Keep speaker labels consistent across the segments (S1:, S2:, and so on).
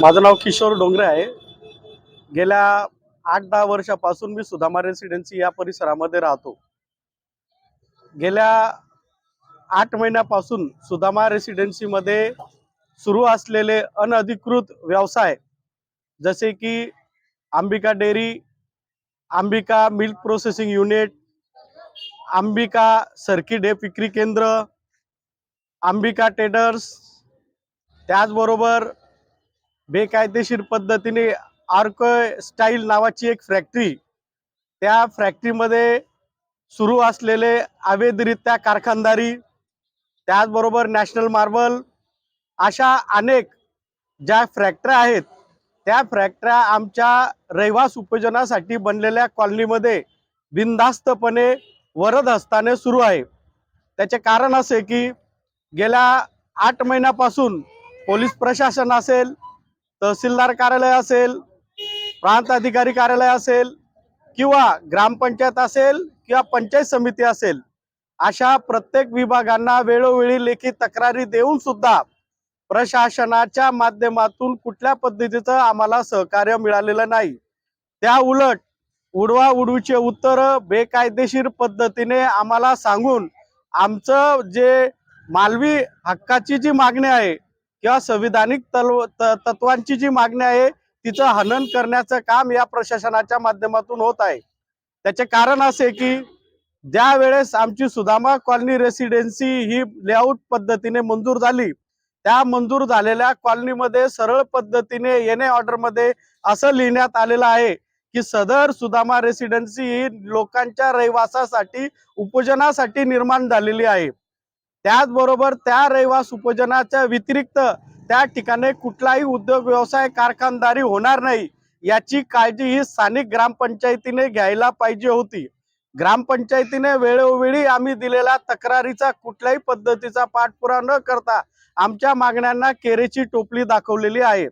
S1: माझं नाव किशोर डोंगरे आहे. गेल्या आठ दहा वर्षापासून मी सुधामा रेसिडेन्सी या परिसरामध्ये राहतो. गेल्या आठ महिन्यापासून सुधामा रेसिडेन्सीमध्ये सुरू असलेले अनधिकृत व्यवसाय जसे की Ambika dairy Ambika milk processing unit Ambika circuit हे विक्री केंद्र अंबिका टेडर्स त्याचबरोबर बेकायदेशीर पद्धतीने आर्क स्टाईल नावाची एक फॅक्टरी त्या फॅक्टरीमध्ये सुरू असलेले अवैधरित्या कारखानदारी त्याचबरोबर नॅशनल मार्बल अशा अनेक ज्या फॅक्टऱ्या आहेत त्या फॅक्टऱ्या आमच्या रहिवास उपयोजनासाठी बनलेल्या कॉलनीमध्ये बिनधास्तपणे वरद हस्ताने सुरू आहे. त्याचे कारण असे की गेल्या आठ महिन्यापासून पोलीस प्रशासन असेल तहसीलदार कार्यालय असेल प्रांत अधिकारी कार्यालय असेल किंवा ग्रामपंचायत असेल किंवा पंचायत समिती असेल अशा प्रत्येक विभागांना वेळोवेळी लेखी तक्रारी देऊन सुद्धा प्रशासनाच्या माध्यमातून कुठल्या पद्धतीचं आम्हाला सहकार्य मिळालेलं नाही. त्या उलट उडवा उडवीचे उत्तर बेकायदेशीर पद्धतीने आम्हाला सांगून आमचं जे मालवी हक्काची जी मागणी आहे किंवा संविधानिक तत्व त- तत्वांची जी मागणी आहे तिचं हनन करण्याचं काम या प्रशासनाच्या माध्यमातून होत आहे. त्याचे कारण असे की ज्या वेळेस आमची सुदामा कॉलनी रेसिडेन्सी ही लेआउट पद्धतीने मंजूर झाली त्या मंजूर झालेल्या कॉलनीमध्ये सरळ पद्धतीने येणे ऑर्डरमध्ये असं लिहिण्यात आलेलं आहे की सदर सुदामा रेसिडेन्सी ही लोकांच्या रहिवासासाठी उपजनासाठी निर्माण झालेली आहे. त्याचबरोबर त्या रहिवास उपजनाच्या व्यतिरिक्त त्या ठिकाणी कुठलाही उद्योग व्यवसाय कारखानदारी होणार नाही याची काळजी ही स्थानिक ग्रामपंचायतीने घ्यायला पाहिजे होती. ग्रामपंचायतीने वेळोवेळी आम्ही दिलेल्या तक्रारीचा कुठल्याही पद्धतीचा पाठपुरा न करता आमच्या मागण्यांना केरेची टोपली दाखवलेली आहे.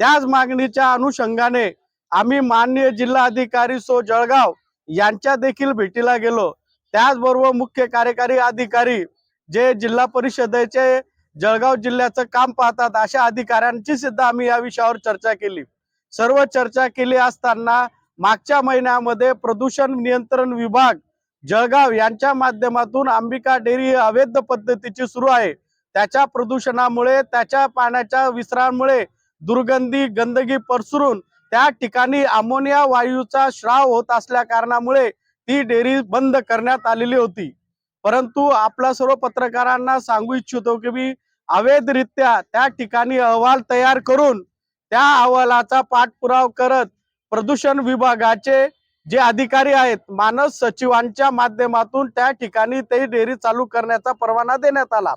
S1: त्याच मागणीच्या अनुषंगाने आम्ही माननीय जिल्हा अधिकारी सो जळगाव यांच्या देखील भेटीला गेलो. त्याचबरोबर मुख्य कार्यकारी अधिकारी जे जिल्हा परिषदेचे जळगाव जिल्ह्याचं काम पाहतात अशा अधिकाऱ्यांची सुद्धा आम्ही या विषयावर चर्चा केली. सर्व चर्चा केली असताना मागच्या महिन्यामध्ये प्रदूषण नियंत्रण विभाग जळगाव यांच्या माध्यमातून अंबिका डेअरी अवैध पद्धतीची सुरू आहे. त्याच्या प्रदूषणामुळे त्याच्या पाण्याच्या विसरामुळे दुर्गंधी गंदगी पसरून त्या ठिकाणी अमोनिया वायूचा श्राव होत असल्या कारणामुळे ती डेअरी बंद करण्यात आलेली होती. परंतु आपला सर्व पत्रकारांना सांगू इच्छितो की मी अवैधरित्या त्या ठिकाणी अहवाल तयार करून त्या अहवालाचा पाठपुरावा करत प्रदूषण विभागाचे जे अधिकारी आहेत मानस सचिवांच्या माध्यमातून त्या ठिकाणी ते डेअरी चालू करण्याचा परवाना देण्यात आला.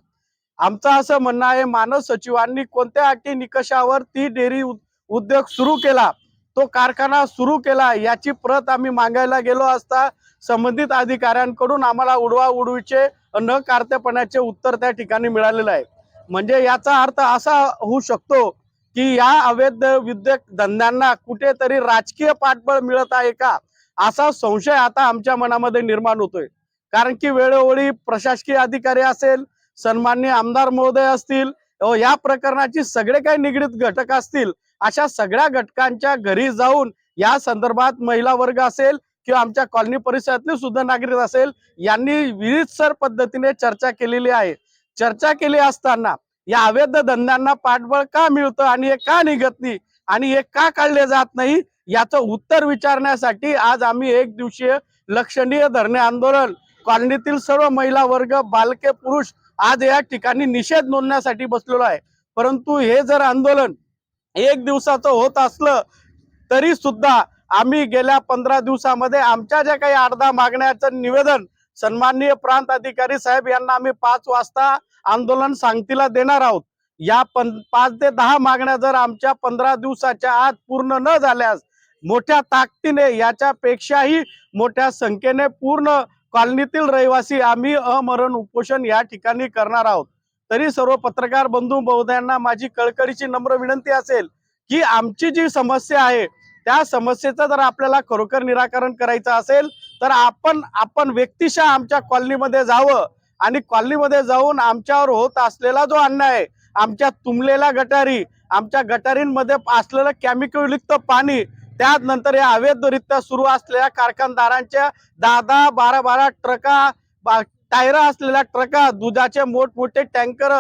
S1: आमचं असं म्हणणं आहे मानस सचिवांनी कोणत्या अटी निकषावर ती डेअरी उद्योग सुरू केला? तो कारखाना सुरू केला याची प्रत आम्ही मागायला गेलो असता संबंधित अधिकाऱ्यांकडून आम्हाला उडवा उडवीचे न कारतेपणाचे उत्तर त्या ठिकाणी मिळालेलं आहे. म्हणजे याचा अर्थ असा होऊ शकतो की या अवैध उद्योग धंद्यांना कुठेतरी राजकीय पाठबळ मिळत आहे का? असा संशय आता आमच्या मनामध्ये निर्माण होतोय. कारण की वेळोवेळी प्रशासकीय अधिकारी असेल सन्मान्य आमदार महोदय असतील या प्रकरणाची सगळे काही निगडीत घटक असतील अशा सगळ्या घटकांच्या घरी जाऊन या संदर्भात महिला वर्ग असेल किंवा आमच्या कॉलनी परिसरातले सुद्धा नागरिक असेल यांनी विविधसर पद्धतीने चर्चा केलेली आहे. चर्चा केली असताना या अवैध धंद्यांना पाठबळ का मिळतं आणि हे का निघत नाही आणि हे का काढले जात नाही याचं उत्तर विचारण्यासाठी आज आम्ही एक दिवसीय लक्षणीय धरणे आंदोलन कॉलनीतील सर्व महिला वर्ग बालके पुरुष आज या ठिकाणी निषेध नोंदण्यासाठी बसलेलो आहे. परंतु हे जर आंदोलन एक दिवसाचं होत असलं तरी सुद्धा आम्ही गेल्या पंधरा दिवसामध्ये आमच्या ज्या काही अर्धा मागण्याचं निवेदन सन्माननीय प्रांत अधिकारी साहेब यांना आम्ही पाच वाजता आंदोलन सांगतीला देणार आहोत. या पं पाच ते दहा मागण्या जर आमच्या पंधरा दिवसाच्या आत पूर्ण न झाल्यास मोठ्या ताकदीने याच्यापेक्षाही मोठ्या संख्येने पूर्ण कॉलनीतील रहिवासी आम्ही अमरण उपोषण या ठिकाणी करणार आहोत. तरी सर्व पत्रकार बंधू बहुद्यांना माझी कळकळीची नम्र विनंती असेल की आमची जी समस्या आहे त्या समस्येचं जर आपल्याला खरोखर निराकरण करायचं असेल तर आपण आपण व्यक्तिशः आमच्या कॉलनीमध्ये जावं आणि कॉलनीमध्ये जाऊन आमच्यावर होत असलेला जो अन्याय आहे, आमच्या तुंबलेल्या गटारी आमच्या गटारींमध्ये असलेलं केमिकलयुक्त पाणी त्यानंतर या अवैधरित्या सुरू असलेल्या कारखानदारांच्या दहा दहा बारा बारा ट्रका बा- टायर असलेल्या ट्रका दुधाचे मोठमोठे टँकर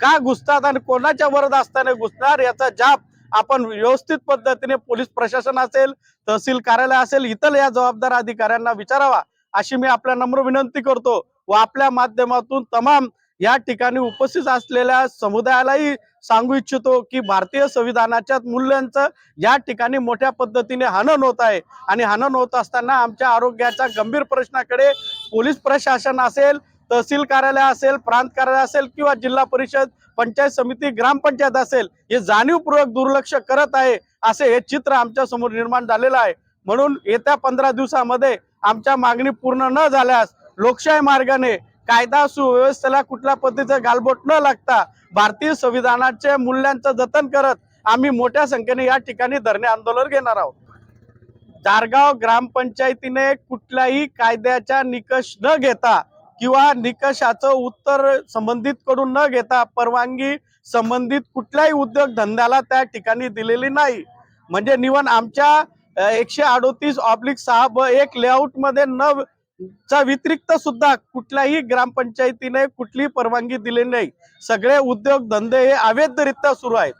S1: का घुसतात आणि कोणाच्या वरद असताना घुसणार याचा जाप आपण व्यवस्थित पद्धतीने पोलीस प्रशासन असेल तहसील कार्यालय असेल इतर या जबाबदार अधिकाऱ्यांना विचारावा अशी मी आपल्या नम्र विनंती करतो व आपल्या माध्यमातून तमाम या ठिकाणी उपस्थित असलेल्या समुदायालाही सांगू इच्छितो की भारतीय संविधानाच्या मूल्यांचं या ठिकाणी मोठ्या पद्धतीने हनन होत आहे. आणि हनन होत असताना आमच्या आरोग्याच्या गंभीर प्रश्नाकडे पोलीस प्रशासन असेल तहसील कार्यालय असेल प्रांत कार्यालय असेल किंवा जिल्हा परिषद पंचायत समिती ग्रामपंचायत असेल हे जाणीवपूर्वक दुर्लक्ष करत आहे असे हे चित्र आमच्यासमोर निर्माण झालेलं आहे. म्हणून येत्या पंधरा दिवसामध्ये आमच्या मागणी पूर्ण न झाल्यास लोकशाही मार्गाने कायदा सुव्यवस्थेला कुठल्या पद्धतीचं गालबोट न लागता भारतीय संविधानाच्या मूल्यांचं जतन करत आम्ही मोठ्या संख्येने या ठिकाणी धरणे आंदोलन घेणार आहोत. जारगाव ग्रामपंचायतीने कुठल्याही कायद्याचा निकष न घेता किंवा निकषाचं उत्तर संबंधित कडून न घेता परवानगी संबंधित कुठल्याही उद्योग धंद्याला त्या ठिकाणी दिलेली नाही. म्हणजे निवन आमच्या एकशे अडोतीस ऑब्लिक सहा ब एक लेआउटमध्ये न चा व्यतिरिक्त सुद्धा कुठल्याही ग्रामपंचायतीने कुठलीही परवानगी दिली नाही. सगळे उद्योग धंदे हे अवैधरित्या सुरू आहेत.